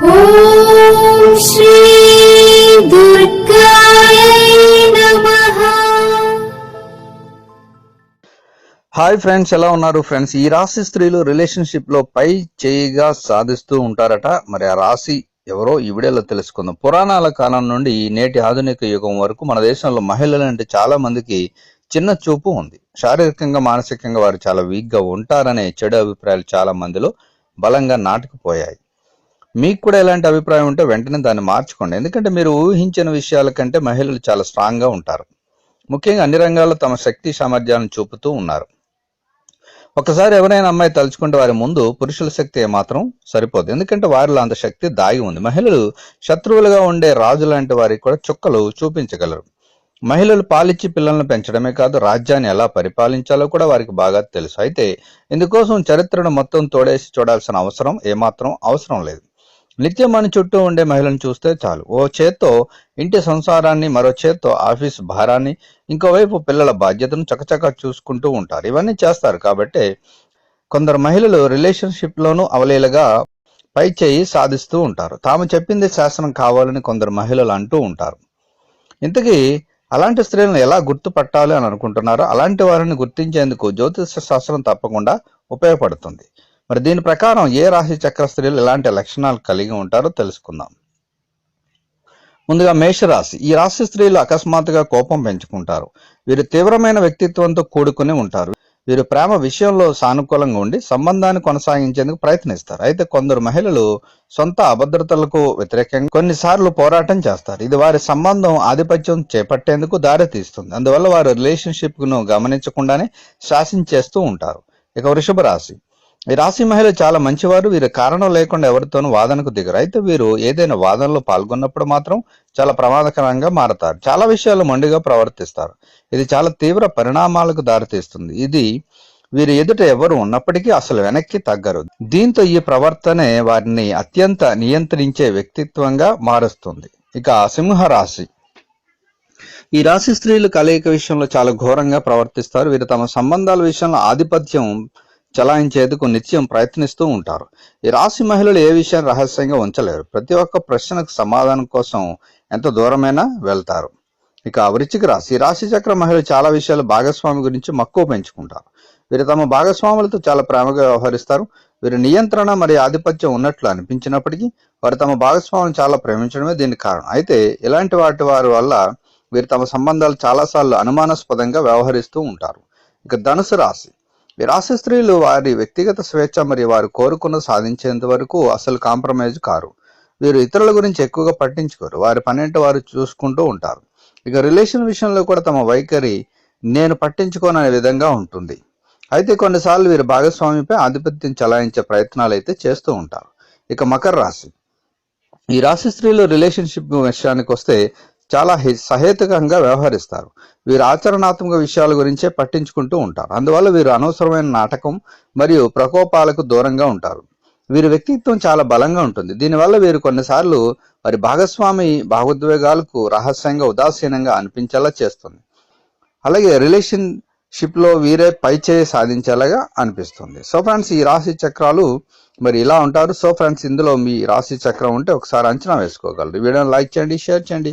Hi friends ఎలా ఉన్నారు friends? ఈ రాశి స్త్రీలు రిలేషన్షిప్లో పై చేయిగా సాధిస్తూ ఉంటారట. మరి ఆ రాశి ఎవరో ఈ వీడియోలో తెలుసుకుందాం. పురాణాల కాలం నుండి ఈ నేటి ఆధునిక యుగం వరకు మన దేశంలో మహిళలు అంటే చాలా మందికి చిన్న చూపు ఉంది. శారీరకంగా మానసికంగా వారు చాలా వీక్గా ఉంటారనే చెడు అభిప్రాయాలు చాలా మందిలో బలంగా నాటుకుపోయాయి. మీకు కూడా ఎలాంటి అభిప్రాయం ఉంటే వెంటనే దాన్ని మార్చుకోండి. ఎందుకంటే మీరు ఊహించిన విషయాల కంటే మహిళలు చాలా స్ట్రాంగ్గా ఉంటారు. ముఖ్యంగా అన్ని రంగాల్లో తమ శక్తి సామర్థ్యాలను చూపుతూ ఉన్నారు. ఒకసారి ఎవరైనా అమ్మాయి తలుచుకుంటే వారి ముందు పురుషుల శక్తి ఏమాత్రం సరిపోదు. ఎందుకంటే వారిలో అంత శక్తి దాగి ఉంది. మహిళలు శత్రువులుగా ఉండే రాజు లాంటి వారికి కూడా చుక్కలు చూపించగలరు. మహిళలు పాలిచ్చి పిల్లలను పెంచడమే కాదు రాజ్యాన్ని ఎలా పరిపాలించాలో కూడా వారికి బాగా తెలుసు. అయితే ఇందుకోసం చరిత్రను మొత్తం తోడేసి చూడాల్సిన అవసరం ఏమాత్రం అవసరం లేదు. నిత్యం మన చుట్టూ ఉండే మహిళను చూస్తే చాలు. ఓ చేత్తో ఇంటి సంసారాన్ని మరో చేత్తో ఆఫీస్ భారాన్ని ఇంకోవైపు పిల్లల బాధ్యతను చకచకా చూసుకుంటూ ఉంటారు. ఇవన్నీ చేస్తారు కాబట్టి కొందరు మహిళలు రిలేషన్షిప్లోనూ అవలీలగా పై చేయి సాధిస్తూ ఉంటారు. తాము చెప్పింది శాసనం కావాలని కొందరు మహిళలు అంటూ ఉంటారు. ఇంతకీ అలాంటి స్త్రీలను ఎలా గుర్తుపట్టాలి అని అనుకుంటున్నారో అలాంటి వారిని గుర్తించేందుకు జ్యోతిష శాస్త్రం తప్పకుండా ఉపయోగపడుతుంది. మరి దీని ప్రకారం ఏ రాశి చక్ర స్త్రీలు ఎలాంటి లక్షణాలు కలిగి ఉంటారో తెలుసుకుందాం. ముందుగా మేషరాశి. ఈ రాశి స్త్రీలు అకస్మాత్తుగా కోపం పెంచుకుంటారు. వీరు తీవ్రమైన వ్యక్తిత్వంతో కూడుకుని ఉంటారు. వీరు ప్రేమ విషయంలో సానుకూలంగా ఉండి సంబంధాన్ని కొనసాగించేందుకు ప్రయత్నిస్తారు. అయితే కొందరు మహిళలు సొంత అభద్రతలకు వ్యతిరేకంగా కొన్నిసార్లు పోరాటం చేస్తారు. ఇది వారి సంబంధం ఆధిపత్యం చేపట్టేందుకు దారి తీస్తుంది అందువల్ల వారు రిలేషన్షిప్ను గమనించకుండానే శాసించేస్తూ ఉంటారు. ఇక వృషభ రాశి. ఈ రాశి మహిళ చాలా మంచివారు. వీరు కారణం లేకుండా ఎవరితోనూ వాదనకు దిగరు. అయితే వీరు ఏదైనా వాదనలో పాల్గొన్నప్పుడు మాత్రం చాలా ప్రమాదకరంగా మారతారు. చాలా విషయాలు మొండిగా ప్రవర్తిస్తారు. ఇది చాలా తీవ్ర పరిణామాలకు దారితీస్తుంది. ఇది వీరి ఎదుట ఎవరు ఉన్నప్పటికీ అసలు వెనక్కి తగ్గరు. దీంతో ఈ ప్రవర్తనే వారిని అత్యంత నియంత్రించే వ్యక్తిత్వంగా మారుస్తుంది. ఇక సింహ రాశి. ఈ రాశి స్త్రీలు కలయిక విషయంలో చాలా ఘోరంగా ప్రవర్తిస్తారు. వీరు తమ సంబంధాల విషయంలో ఆధిపత్యం చలాయించేందుకు నిత్యం ప్రయత్నిస్తూ ఉంటారు. ఈ రాశి మహిళలు ఏ విషయాన్ని రహస్యంగా ఉంచలేరు. ప్రతి ఒక్క ప్రశ్నకు సమాధానం కోసం ఎంత దూరమైనా వెళ్తారు. ఇక వృచ్చిక రాశి. ఈ రాశి చక్ర మహిళలు చాలా విషయాలు భాగస్వామి గురించి మక్కువ పెంచుకుంటారు. వీరు తమ భాగస్వాములతో చాలా ప్రేమగా వ్యవహరిస్తారు. వీరి నియంత్రణ మరియు ఆధిపత్యం ఉన్నట్లు అనిపించినప్పటికీ వారు తమ భాగస్వామిని చాలా ప్రేమించడమే దీనికి కారణం. అయితే ఇలాంటి వాటి వారి వల్ల వీరు తమ సంబంధాలు చాలాసార్లు అనుమానాస్పదంగా వ్యవహరిస్తూ ఉంటారు. ఇక ధనుసు రాశి. ఈ స్త్రీలు వారి వ్యక్తిగత స్వేచ్ఛ మరియు వారు కోరుకున్న సాధించేంత వరకు అసలు కాంప్రమైజ్ కారు. వీరు ఇతరుల గురించి ఎక్కువగా పట్టించుకోరు. వారి పనేంటి వారు చూసుకుంటూ ఉంటారు. ఇక రిలేషన్ విషయంలో కూడా తమ వైఖరి నేను పట్టించుకోననే విధంగా ఉంటుంది. అయితే కొన్నిసార్లు వీరు భాగస్వామిపై ఆధిపత్యం చలాయించే ప్రయత్నాలు అయితే చేస్తూ ఉంటారు. ఇక మకర రాశి. ఈ రాశి స్త్రీలు రిలేషన్షిప్ విషయానికి వస్తే చాలా సహేతుకంగా వ్యవహరిస్తారు. వీరు ఆచరణాత్మక విషయాల గురించే పట్టించుకుంటూ ఉంటారు. అందువల్ల వీరు అనవసరమైన నాటకం మరియు ప్రకోపాలకు దూరంగా ఉంటారు. వీరి వ్యక్తిత్వం చాలా బలంగా ఉంటుంది. దీనివల్ల వీరు కొన్నిసార్లు వారి భాగస్వామి భావోద్వేగాలకు రహస్యంగా ఉదాసీనంగా అనిపించేలా చేస్తుంది. అలాగే రిలేషన్షిప్లో వీరే పైచేయి సాధించేలాగా అనిపిస్తుంది. సో ఫ్రెండ్స్ ఈ రాశి చక్రాలు మరి ఇలా ఉంటారు. సో ఫ్రెండ్స్ ఇందులో మీ రాశి చక్రం ఉంటే ఒకసారి అంచనా వేసుకోగలరు. వీడియోని లైక్ చేయండి షేర్ చేయండి.